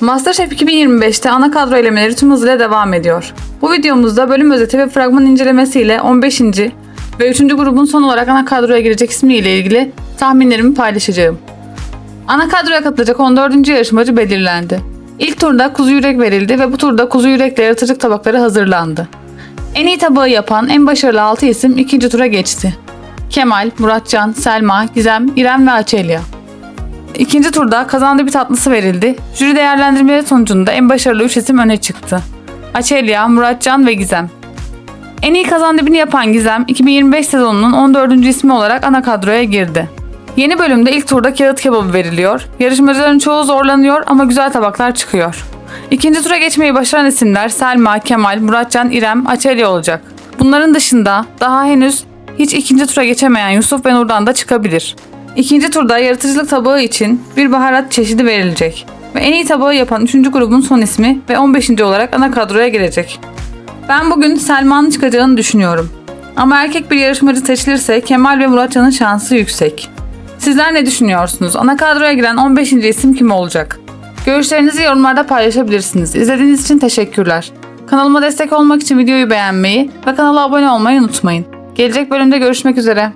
Masterchef 2025'te ana kadro elemeleri tüm hızıyla devam ediyor. Bu videomuzda bölüm özeti ve fragman incelemesiyle 15. ve 3. grubun son olarak ana kadroya girecek ismiyle ilgili tahminlerimi paylaşacağım. Ana kadroya katılacak 14. yarışmacı belirlendi. İlk turda kuzu yürek verildi ve bu turda kuzu yürekle yaratıcılık tabakları hazırlandı. En iyi tabağı yapan en başarılı 6 isim ikinci tura geçti. Kemal, Muratcan, Selma, Gizem, İrem ve Açelya. İkinci turda kazandığı bir tatlısı verildi. Jüri değerlendirmeleri sonucunda en başarılı 3 isim öne çıktı. Açelya, Muratcan ve Gizem. En iyi kazandibini yapan Gizem, 2025 sezonunun 14. ismi olarak ana kadroya girdi. Yeni bölümde ilk turda kağıt kebabı veriliyor. Yarışmacıların çoğu zorlanıyor ama güzel tabaklar çıkıyor. İkinci tura geçmeyi başaran isimler Selma, Kemal, Muratcan, İrem, Açelya olacak. Bunların dışında daha henüz hiç ikinci tura geçemeyen Yusuf ve Nurdan da çıkabilir. İkinci turda yaratıcılık tabağı için bir baharat çeşidi verilecek. Ve en iyi tabağı yapan 3. grubun son ismi ve 15. olarak ana kadroya girecek. Ben bugün Selma'nın çıkacağını düşünüyorum. Ama erkek bir yarışmacı seçilirse Kemal ve Muratcan'ın şansı yüksek. Sizler ne düşünüyorsunuz? Ana kadroya giren 15. isim kim olacak? Görüşlerinizi yorumlarda paylaşabilirsiniz. İzlediğiniz için teşekkürler. Kanalıma destek olmak için videoyu beğenmeyi ve kanala abone olmayı unutmayın. Gelecek bölümde görüşmek üzere.